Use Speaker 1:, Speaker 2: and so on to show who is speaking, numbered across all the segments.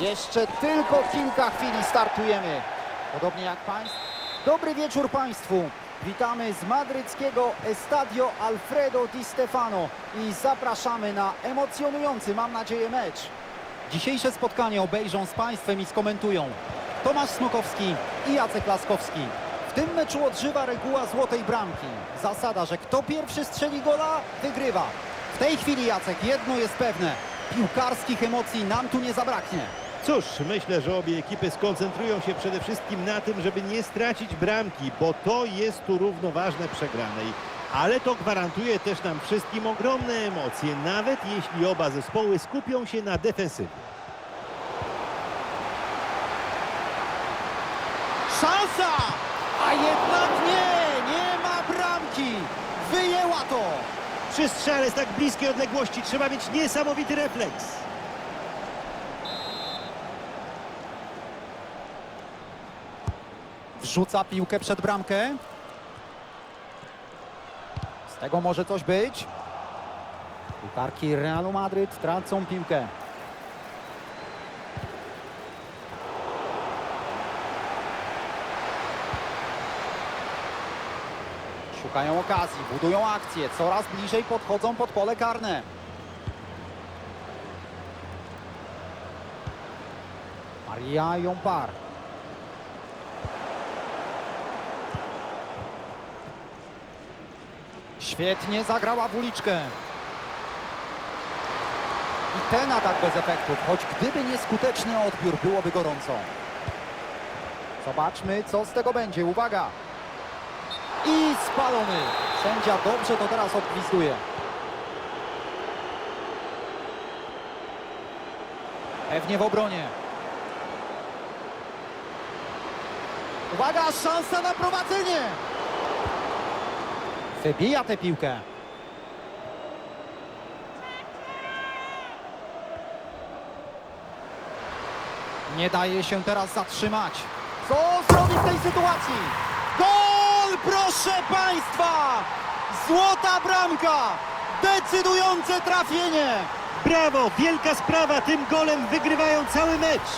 Speaker 1: Jeszcze tylko kilka chwili startujemy. Podobnie jak Państwo. Dobry wieczór Państwu. Witamy z madryckiego Estadio Alfredo Di Stefano i zapraszamy na emocjonujący, mam nadzieję, mecz. Dzisiejsze spotkanie obejrzą z Państwem i skomentują Tomasz Smokowski i Jacek Laskowski. W tym meczu odżywa reguła złotej bramki. Zasada, że kto pierwszy strzeli gola, wygrywa. W tej chwili, Jacek, jedno jest pewne. Piłkarskich emocji nam tu nie zabraknie.
Speaker 2: Cóż, myślę, że obie ekipy skoncentrują się przede wszystkim na tym, żeby nie stracić bramki, bo to jest tu równoważne przegranej. Ale to gwarantuje też nam wszystkim ogromne emocje, nawet jeśli oba zespoły skupią się na defensywie.
Speaker 1: Szansa! A jednak nie, nie ma bramki. Wyjęła to.
Speaker 2: Przy strzale z tak bliskiej odległości trzeba mieć niesamowity refleks.
Speaker 1: Wrzuca piłkę przed bramkę. Z tego może coś być. Piłkarki Realu Madryt tracą piłkę. Szukają okazji, budują akcję, coraz bliżej podchodzą pod pole karne. Maria Jompar. Świetnie zagrała w uliczkę. I ten atak bez efektów, choć gdyby nieskuteczny odbiór, byłoby gorąco. Zobaczmy, co z tego będzie. Uwaga! I spalony. Sędzia dobrze to teraz odgwizduje. Pewnie w obronie. Uwaga, szansa na prowadzenie! Wybija tę piłkę. Nie daje się teraz zatrzymać. Co zrobi w tej sytuacji? Gol, proszę Państwa! Złota bramka! Decydujące trafienie!
Speaker 2: Brawo, wielka sprawa, tym golem wygrywają cały mecz.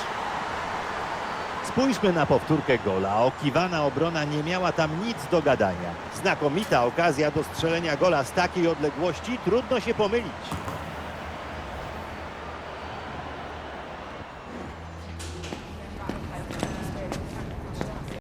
Speaker 2: Spójrzmy na powtórkę gola. Okiwana obrona nie miała tam nic do gadania. Znakomita okazja do strzelenia gola z takiej odległości, trudno się pomylić.